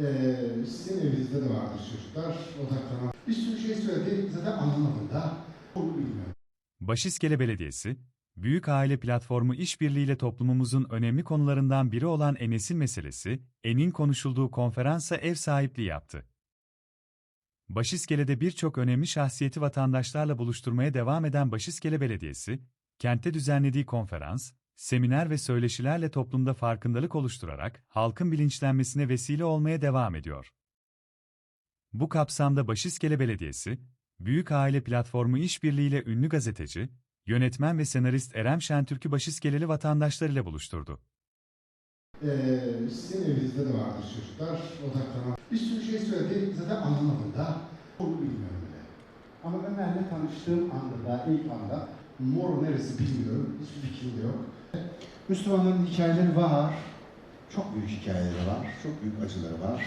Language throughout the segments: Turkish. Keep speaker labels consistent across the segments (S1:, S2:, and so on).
S1: Ee, sizin evinizde de vardır çocuklar. Odaklanan. Bir sürü şey söyledi. Zaten anlamadım da.
S2: Başiskele Belediyesi, Büyük Aile Platformu işbirliğiyle toplumumuzun önemli konularından biri olan enesil meselesi, enin konuşulduğu konferansa ev sahipliği yaptı. Başiskele'de birçok önemli şahsiyeti vatandaşlarla buluşturmaya devam eden Başiskele Belediyesi, kentte düzenlediği konferans, seminer ve söyleşilerle toplumda farkındalık oluşturarak halkın bilinçlenmesine vesile olmaya devam ediyor. Bu kapsamda Başiskele Belediyesi, Büyük Aile Platformu işbirliğiyle ünlü gazeteci, yönetmen ve senarist Erem Şentürk'ü Başiskeleli vatandaşlarıyla buluşturdu.
S1: Ee, sizin evinizde de vardır çocuklar. Odaklanan. Bir sürü şey söyledi. Zaten anlamadım da. Onu bilmiyorum bile. Ama Ömer'le tanıştığım anda da ilk anda mor neresi bilmiyorum. Hiçbir fikrim yok. Müslümanların hikayeleri var. Çok büyük hikayeleri var. Çok büyük acıları var.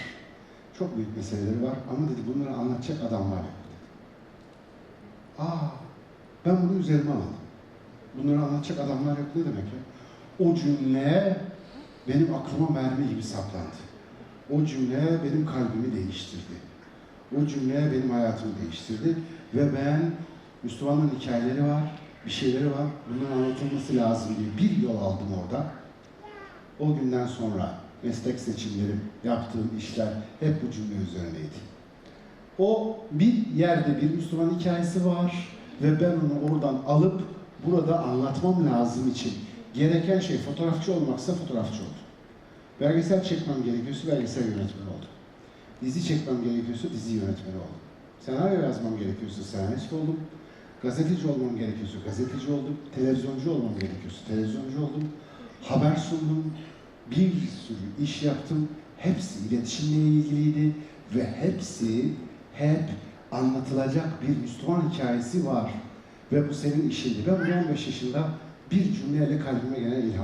S1: Çok büyük meseleleri var. Ama dedi bunları anlatacak adamlar yok dedi. Aa, ben bunu üzerime aldım. Bunları anlatacak adamlar yok ne demek ya? O cümle benim aklıma mermi gibi saplandı. O cümle benim kalbimi değiştirdi. O cümle benim hayatımı değiştirdi. Ve ben Müslümanların hikayeleri var, bir şeyleri var. Bunların anlatılması lazım diye bir yol aldım orada. O günden sonra meslek seçimlerim, yaptığım işler hep bu cümle üzerineydi. O bir yerde bir Müslüman hikayesi var ve ben onu oradan alıp burada anlatmam lazım için gereken şey fotoğrafçı olmaksa fotoğrafçı oldum. Belgesel çekmem gerekiyorsa belgesel yönetmeni oldum. Dizi çekmem gerekiyorsa dizi yönetmeni oldum. Senaryo yazmam gerekiyorsa senarist oldum. Gazeteci olmam gerekiyorsa gazeteci oldum. Televizyoncu olmam gerekiyorsa televizyoncu oldum. Haber sundum. Bir sürü iş yaptım. Hepsi iletişimle ilgiliydi ve hepsi hep anlatılacak bir Müslüman hikayesi var. Ve bu senin işindi. Ben bunu 15 yaşında bir cümleyle kalbime gelen ilham.